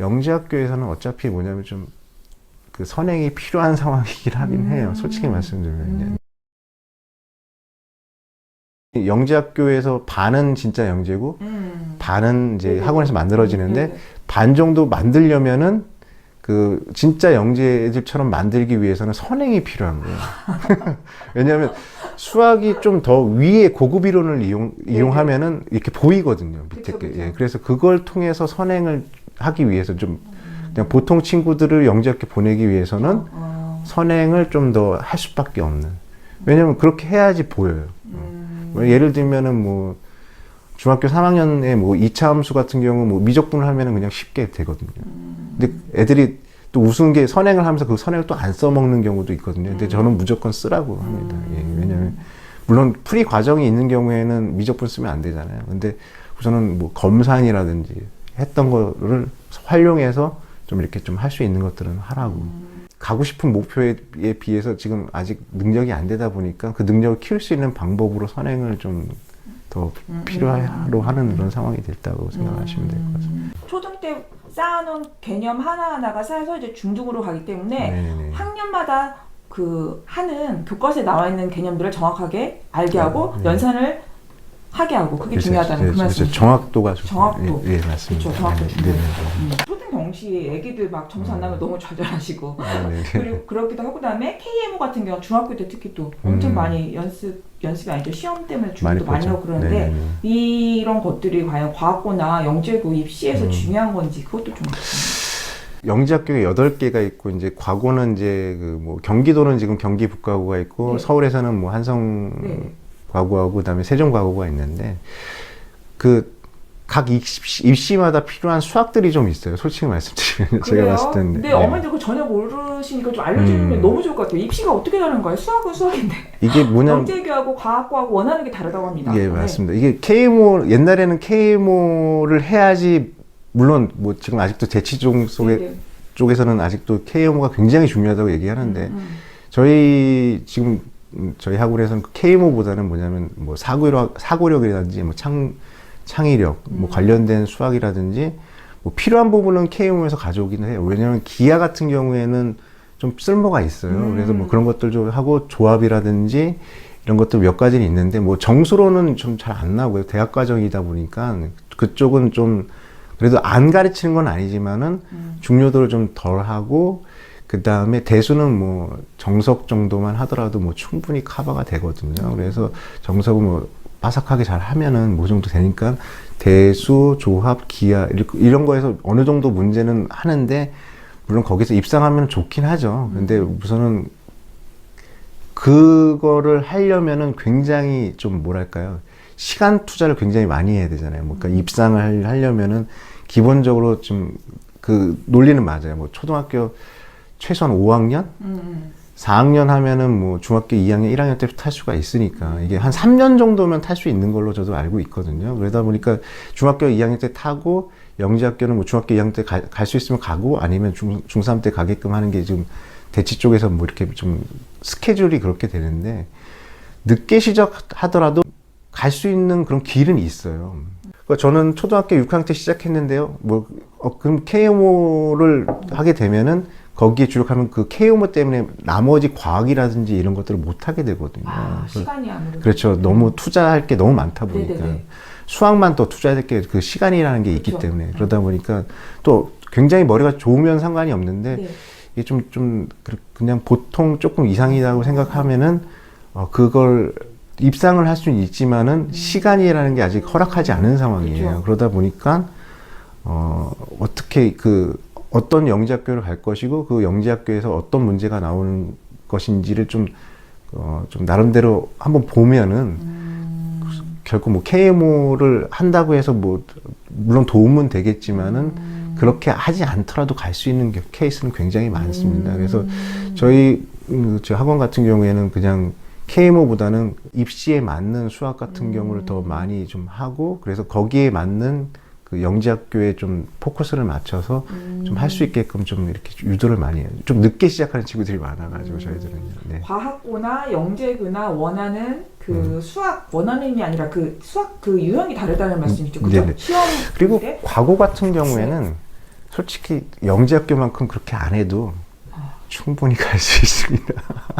영재학교에서는 어차피 뭐냐면 좀 그 선행이 필요한 상황이긴 하긴 음. 해요. 솔직히 말씀드리면. 영재학교에서 반은 진짜 영재고 음. 반은 이제 네네. 학원에서 만들어지는데 네네. 반 정도 만들려면은 그 진짜 영재들처럼 만들기 위해서는 선행이 필요한 거예요. 왜냐하면 수학이 좀 더 위에 고급 이론을 이용 이용하면은 이렇게 보이거든요 밑에 게. 예, 그래서 그걸 통해서 선행을 하기 위해서 좀 그냥 보통 친구들을 영재학교 보내기 위해서는 어. 선행을 좀 더 할 수밖에 없는. 왜냐면 그렇게 해야지 보여요. 음. 뭐 예를 들면은 뭐 중학교 3학년에 뭐 2차 함수 같은 경우 뭐 미적분을 하면은 그냥 쉽게 되거든요. 근데 애들이 또 우스운 게 선행을 하면서 그 선행을 또 안 써먹는 경우도 있거든요. 근데 저는 무조건 쓰라고 합니다. 예, 왜냐면 물론 풀이 과정이 있는 경우에는 미적분 쓰면 안 되잖아요. 근데 우선은 뭐 검산이라든지 했던 거를 활용해서 좀 이렇게 좀 할 수 있는 것들은 하라고. 가고 싶은 목표에 비해서 지금 아직 능력이 안 되다 보니까 그 능력을 키울 수 있는 방법으로 선행을 좀 더 필요하로 하는 그런 상황이 됐다고 생각하시면 될 것 같습니다. 초등 때 쌓아놓은 개념 하나하나가 쌓여서 이제 중등으로 가기 때문에 네네. 학년마다 그 하는 교과서에 나와 있는 개념들을 정확하게 알게 하고 네. 연산을 하게 하고 그게 그래서- 중요하다는 그 그래서- 말씀. 그래서 정확도가 좀- 정확도. 예, 예 맞습니다. 그렇죠, 정확도 네, 중요해요. 네, 음. 초등 동시 애기들 막 점수 안 나면 너무 좌절하시고 네, 네, 네. 그리고 그렇기도 하고 그다음에 KMO 같은 경우 중학교 때 특히 또 엄청 음. 많이 연습 연습이 아니죠 시험 때문에 중국도 많이 보죠. 하고 그러는데 네, 네, 네. 이런 것들이 과연 과학고나 영재고 입시에서 음. 중요한 건지 그것도 좀. 영재학교가 여덟 개가 있고 이제 과거는 이제 그 뭐 경기도는 지금 경기 북과고가 있고 네. 서울에서는 뭐 한성 네. 과고하고 그다음에 세종 과고가 있는데 그각 입시, 입시 마다 필요한 수학들이 좀 있어요. 솔직히 말씀드리면 제가 그래요? 봤을 때는 근데 네. 어머니들 그 전혀 모르시니까 좀 알려주면 음. 너무 좋을 것 같아요. 입시가 어떻게 다른 거예요? 수학은 수학인데 이게 뭐냐면 영재교하고 과학고하고 원하는 게 다르다고 합니다. 예, 네. 맞습니다. 이게 KMO 옛날에는 KMO를 해야지 물론 뭐 지금 아직도 대치종 속에 네, 네. 쪽에서는 아직도 KMO가 굉장히 중요하다고 얘기하는데 음, 음. 저희 지금 음, 저희 학원에서는 KMO보다는 뭐냐면 뭐 사고력 사고력이라든지 뭐 창 창의력 뭐 음. 관련된 수학이라든지 뭐 필요한 부분은 KMO에서 가져오기는 해요. 왜냐하면 기하 같은 경우에는 좀 쓸모가 있어요. 음. 그래서 뭐 그런 것들 좀 하고 조합이라든지 이런 것들 몇 가지는 있는데 뭐 정수로는 좀 잘 안 나오고요. 대학 과정이다 보니까 그쪽은 좀 그래도 안 가르치는 건 아니지만은 음. 중요도를 좀 덜 하고 그 다음에 대수는 뭐 정석 정도만 하더라도 뭐 충분히 커버가 되거든요. 그래서 정석은 뭐 바삭하게 잘 하면은 뭐 정도 되니까 대수, 조합, 기하 이런- 거에서 어느 정도 문제는 하는데 물론 거기서 입상하면 좋긴 하죠. 근데 우선은 그거를 하려면은 굉장히 좀 뭐랄까요. 시간 투자를 굉장히 많이 해야 되잖아요. 뭐 그러니까 입상을 하려면은 기본적으로 좀 그 논리는 맞아요. 뭐 초등학교 최소한 5학년? 음, 음. 4학년 하면은 뭐 중학교 2학년, 1학년 때부터 탈 수가 있으니까 이게 한 3년 정도면 탈 수 있는 걸로 저도 알고 있거든요. 그러다 보니까 중학교 2학년 때 타고 영재학교는 뭐 중학교 2학년 때 갈 수 있으면 가고 아니면 중, 중3 때 가게끔 하는 게 지금 대치 쪽에서 뭐 이렇게 좀 스케줄이 그렇게 되는데 늦게 시작하더라도 갈 수 있는 그런 길은 있어요. 그러니까 저는 초등학교 6학년 때 시작했는데요. 뭐, 어, 그럼 KMO를 하게 되면은 거기에 주력하면 그 KMO 때문에 나머지 과학이라든지 이런 것들을 못 하게 되거든요. 아, 그- 시간이 아무래도 그렇죠. 너무 투자할 게 너무 많다 보니까 네네네. 수학만 또 투자해야 될 게 그 시간이라는 게 있기 그렇죠. 때문에 그러다 보니까 또 굉장히 머리가 좋으면 상관이 없는데 네. 이게 좀, 좀, 그- 그냥 보통 조금 이상이라고 생각하면은, 어, 그걸 입상을 할 수는 있지만은, 시간이라는 게 아직 허락하지 않은 상황이에요. 음. 그렇죠. 그러다 보니까, 어, 어떻게 그, 어떤 영재학교를 갈 것이고, 그 영재학교에서 어떤 문제가 나오는 것인지를 좀, 어, 좀 나름대로 한번 보면은, 음. 결국 뭐 KMO를 한다고 해서 뭐, 물론 도움은 되겠지만은, 음. 그렇게 하지 않더라도 갈 수 있는 게- 케이스는 굉장히 많습니다. 음. 그래서 저희 음, 저 학원 같은 경우에는 그냥 KMO보다는 입시에 맞는 수학 같은 음. 경우를 더 많이 좀 하고 그래서 거기에 맞는 그 영재학교에 좀 포커스를 맞춰서 음. 좀할 수 있게끔 좀 이렇게 유도를 많이 해요. 좀 늦게 시작하는 친구들이 많아가지고 음. 저희들은요. 네. 과학고나 영재고나 원하는 그 음. 수학 원하는이 아니라 그 수학 그 유형이 다르다는 말씀이죠. 그죠? 시험 그리고 때? 과거 같은 경우에는 솔직히 영재학교만큼 그렇게 안 해도 충분히 갈 수 있습니다.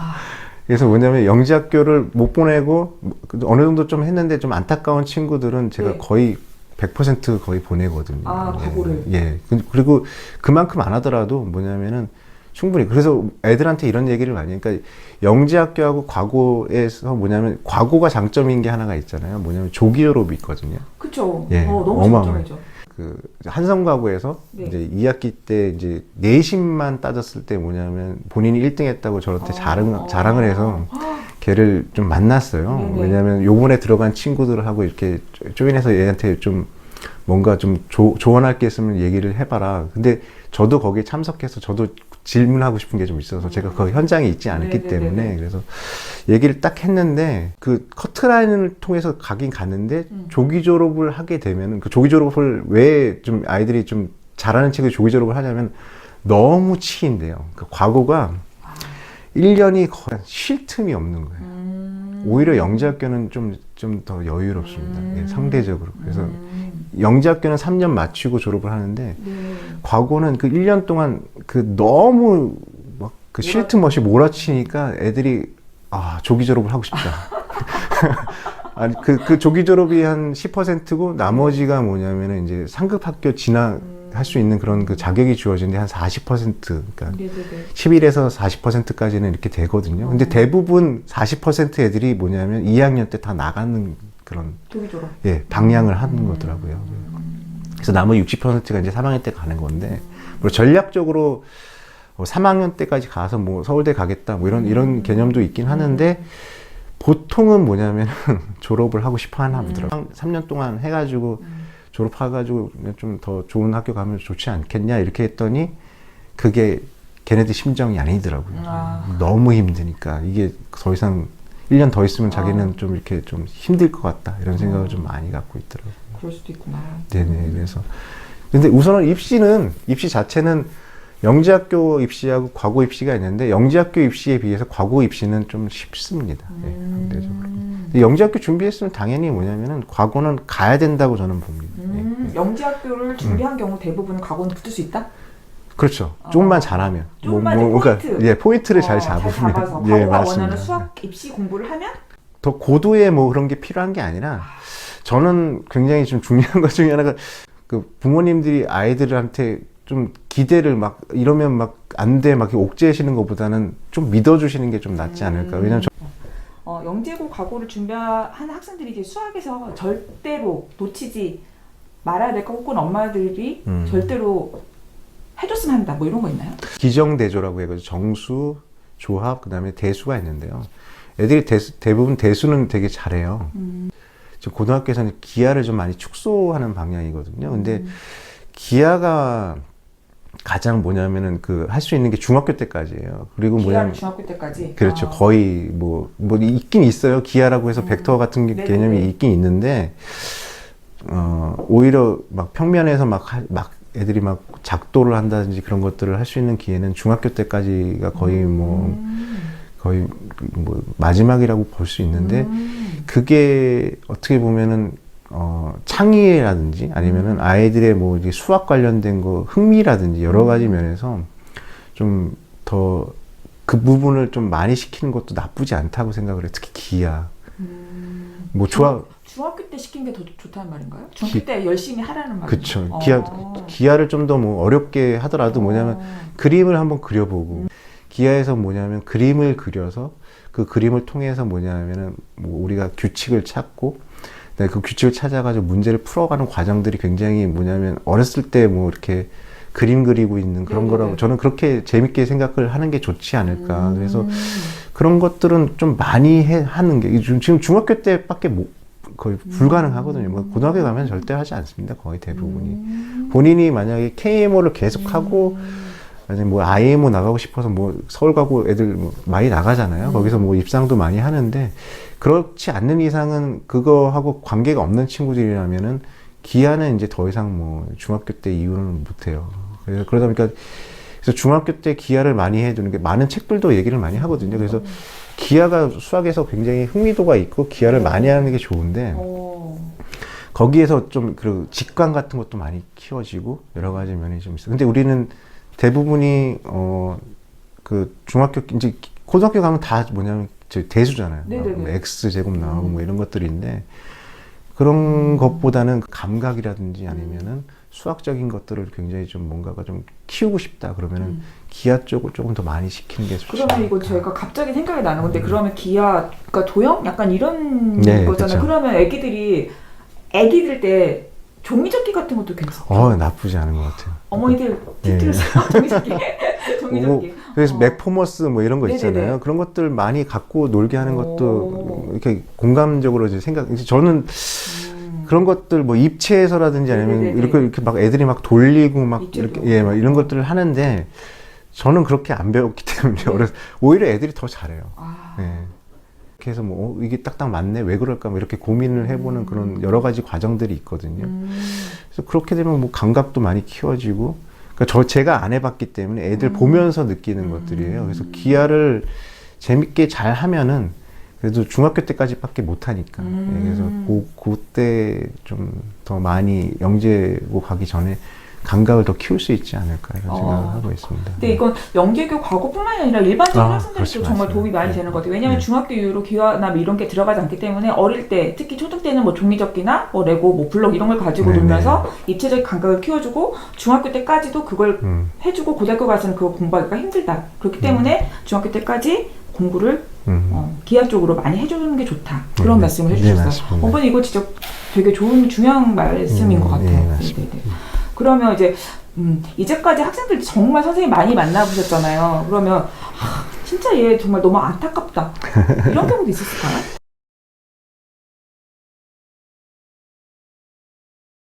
그래서 뭐냐면 영재학교를 못 보내고 어느 정도 좀 했는데 좀 안타까운 친구들은 제가 네. 거의 100% 거의 보내거든요. 아, 예. 과거를. 예. 그- 그리고 그만큼 안 하더라도 뭐냐면은 충분히 그래서 애들한테 이런 얘기를 많이 해요. 그러니까 영재학교하고 과거에서 뭐냐면 과거가 장점인 게 하나가 있잖아요. 뭐냐면 조기 졸업이 있거든요. 그쵸. 예, 어, 너무. 장점이죠. 그 한성가구에서 네. 이제 2학기 때 이제 내신만 따졌을 때 뭐냐면 본인이 1등 했다고 저한테 어. 자랑, 자랑을 해서 아, 걔를 좀 만났어요. 네네. 왜냐면 요번에 들어간 친구들하고 이렇게 조- 조인해서 얘한테 좀 뭔가 좀 조, 조언할 게 있으면 얘기를 해봐라. 근데 저도 거기에 참석해서 저도 질문하고 싶은 게 좀 있어서 제가 그 현장에 있지 않았기 네네네네. 때문에 그래서 얘기를 딱 했는데 그 커트라인을 통해서 가긴 갔는데 음. 조기 졸업을 하게 되면은 그 조기 졸업을 왜 좀 아이들이 좀 잘하는 친구들이 조기 졸업을 하냐면 너무 치인데요. 그 과거가 1년이 거의 쉴 틈이 없는 거예요. 음. 오히려 영재학교는 좀 좀 더 여유롭습니다. 음. 예, 상대적으로. 그래서 음. 영재학교는 3년 마치고 졸업을 하는데 네. 과거는 그 1년 동안 그 너무 막 그 쉴 틈 없이 몰아치니까 애들이 아 조기 졸업을 하고 싶다. 아니 그, 그 조기 졸업이 한 10%고 나머지가 뭐냐면은 이제 상급 학교 진학 할 수 있는 그런 그 자격이 주어지는데 한40% 그러니까 네네네. 11에서 40%까지는 이렇게 되거든요. 근데 어. 대부분 40% 애들이 뭐냐면 2학년 때 다 나가는 그런. 예, 방향을 하는 음. 거더라고요. 그래서 나머지 60%가 이제 3학년 때 가는 건데, 뭐 전략적으로 뭐 3학년 때까지 가서 뭐 서울대 가겠다, 뭐 이런, 음. 이런 개념도 있긴 하는데, 보통은 뭐냐면 졸업을 하고 싶어 하나 보더라고요. 3년 동안 해가지고 음. 졸업해가지고 좀 더 좋은 학교 가면 좋지 않겠냐, 이렇게 했더니, 그게 걔네들 심정이 아니더라고요. 아. 너무 힘드니까. 이게 더 이상 1년 더 있으면 자기는 아. 좀 이렇게 좀 힘들 것 같다. 이런 생각을 어. 좀 많이 갖고 있더라고요. 그럴 수도 있구나. 네네. 그래서. 근데 우선은 입시는, 입시 자체는 영재학교 입시하고 과거 입시가 있는데, 영재학교 입시에 비해서 과거 입시는 좀 쉽습니다. 예, 상대적으로. 음. 근데 영재학교 준비했으면 당연히 뭐냐면은, 과거는 가야 된다고 저는 봅니다. 예. 음, 영재학교를 준비한 경우 대부분 과거는 붙을 수 있다? 그렇죠. 어. 조금만 잘하면. 조금만 이제 포인트. 예, 포인트를 어, 잘 잡으면. 잡아서 예, 과거가 맞습니다. 원하는 수학 입시 공부를 하면 더 고도의 뭐 그런 게 필요한 게 아니라 저는 굉장히 좀 중요한 것 중에 하나가 그 부모님들이 아이들한테 좀 기대를 막 이러면 막 안 돼 막 옥죄시는 것보다는 좀 믿어주시는 게 좀 낫지 않을까 음. 왜냐면 저, 어, 영재고 과거를 준비한 학생들이 이제 수학에서 절대로 놓치지 말아야 될 거 혹은 엄마들이 음. 절대로 해줬으면 한다 뭐 이런 거 있나요? 기정대조라고 해가지고 정수 조합 그 다음에 대수가 있는데요 애들이 대수, 대부분 대수는 되게 잘해요 음. 지금 고등학교에서는 기하를 좀 많이 축소하는 방향이거든요 근데 음. 기하가 가장 뭐냐면은 그 할 수 있는 게 중학교 때까지예요 그리고 뭐냐면 중학교 때까지 그렇죠. 아. 거의 뭐, 뭐 있긴 있어요. 기하라고 해서 음. 벡터 같은. 개념이 있긴 있는데, 어, 오히려 막 평면에서 막, 하- 막 애들이 막 작도를 한다든지 그런 것들을 할 수 있는 기회는 중학교 때까지가 거의 뭐, 음. 거의 뭐 마지막이라고 볼 수 있는데, 음. 그게 어떻게 보면은 어, 창의라든지 아니면은 아이들의 뭐 수학 관련된 거 흥미라든지 여러 가지 면에서 좀 더 그 부분을 좀 많이 시키는 것도 나쁘지 않다고 생각을 해요. 특히 기하. 음. 뭐 좋아, 중학교 때 시킨 게 더 좋다는 말인가요? 중학교 기- 때 열심히 하라는 말인가요? 그쵸. 어. 기하, 기하를 좀 더 뭐 어렵게 하더라도 뭐냐면 어. 그림을 한번 그려보고 기하에서 뭐냐면 그림을 그려서 그 그림을 통해서 뭐냐면은 뭐 우리가 규칙을 찾고 그다음에 그 규칙을 찾아가지고 문제를 풀어가는 과정들이 굉장히 뭐냐면 어렸을 때 뭐 이렇게 그림 그리고 있는 그런 네네네. 거라고 저는 그렇게 재밌게 생각을 하는 게 좋지 않을까 음. 그래서 그런 것들은 좀 많이 해, 하는 게 지금 지금 중학교 때밖에 못 거의 불가능하거든요. 뭐 고등학교 가면 절대 하지 않습니다. 거의 대부분이. 음. 본인이 만약에 KMO를 계속하고 아니 뭐 IMO 나가고 싶어서 뭐 서울 가고 애들 뭐 많이 나가잖아요. 음. 거기서 뭐 입상도 많이 하는데 그렇지 않는 이상은 그거하고 관계가 없는 친구들이라면은 기아는 이제 더 이상 뭐 중학교 때 이후는 못 해요. 그래서 그러다 보니까 그래서 중학교 때 기아를 많이 해두는 게 많은 책들도 얘기를 많이 하거든요. 그래서 기아가 수학에서 굉장히 흥미도가 있고 기아를 많이 하는 게 좋은데 어. 거기에서 좀 그 직관 같은 것도 많이 키워지고 여러 가지 면이 좀 있어요. 근데 우리는 대부분이 어 그 중학교 이제 고등학교 가면 다 뭐냐면 저 대수잖아요. 네네네. 뭐 x 제곱 나오고 음. 뭐 이런 것들인데 그런 것보다는 감각이라든지 아니면은 수학적인 것들을 굉장히 좀 뭔가가 좀 키우고 싶다 그러면은 음. 기하 쪽을 조금 더 많이 시키는 게 좋지 그러면 이거 않을까. 제가 갑자기 생각이 나는 건데 그러면 기아 그러니까 도형 약간 이런 네, 거잖아요. 그쵸. 그러면 애기들이 애기들 때 종이접기 같은 것도 괜찮아요. 어 나쁘지 않은 것 같아요. 어머니들 예. 팁들으세요 종이접기. 종이접기. 뭐, 그래서 어. 맥포머스 뭐 이런 거 네네네. 있잖아요. 그런 것들 많이 갖고 놀게 하는 오. 것도 이렇게 공감적으로 이제 생각. 저는 음. 그런 것들 뭐 입체에서라든지 아니면 네네네. 이렇게 이렇게 막 애들이 막 돌리고 막. 이렇게 예, 막 이런 것들을 하는데 저는 그렇게 안 배웠기 때문에 네. 어려서 오히려 애들이 더 잘해요. 아. 예. 그래서 뭐 어, 이게 딱딱 맞네 왜 그럴까 뭐 이렇게 고민을 해보는 음. 그런 여러 가지 과정들이 있거든요. 음. 그래서 그렇게 되면 뭐 감각도 많이 키워지고 그러니까 저 제가 안 해봤기 때문에 애들 음. 보면서 느끼는 음. 것들이에요. 그래서 기아를 재밌게 잘 하면은 그래도 중학교 때까지밖에 못 하니까 음. 예, 그래서 그 그때 좀 더 많이 영재고 가기 전에 감각을 더 키울 수 있지 않을까 이런 어. 생각을 하고 있습니다. 근데 이건 영재교 과거뿐만이 아니라 일반적인 아, 학생들도 정말. 도움이 많이 네. 되는 것 같아요. 왜냐하면 네. 중학교 이후로 기화나 뭐 이런 게 들어가지 않기 때문에 어릴 때 특히 초등 때는 뭐 종이접기나 뭐 레고, 뭐 블럭 이런 걸 가지고 네, 놀면서 입체적 감각을 키워주고 중학교 때까지도 그걸 음, 해주고 고등학교 가서는 그거 공부하기가 힘들다. 그렇기 때문에 중학교 때까지 공부를 음. 어, 기하 쪽으로 많이 해주는 게 좋다. 그런 네, 말씀을 네, 해주셨어요. 맞습니다. 어머니 이거 진짜 되게 좋은 중요한 말씀인 음, 것 같아요. 네, 네. 네, 네. 그러면 이제 음, 이제까지 학생들 정말 선생님 많이 만나보셨잖아요. 그러면 아, 진짜 얘 정말 너무 안타깝다. 이런 경우도 있었을까요?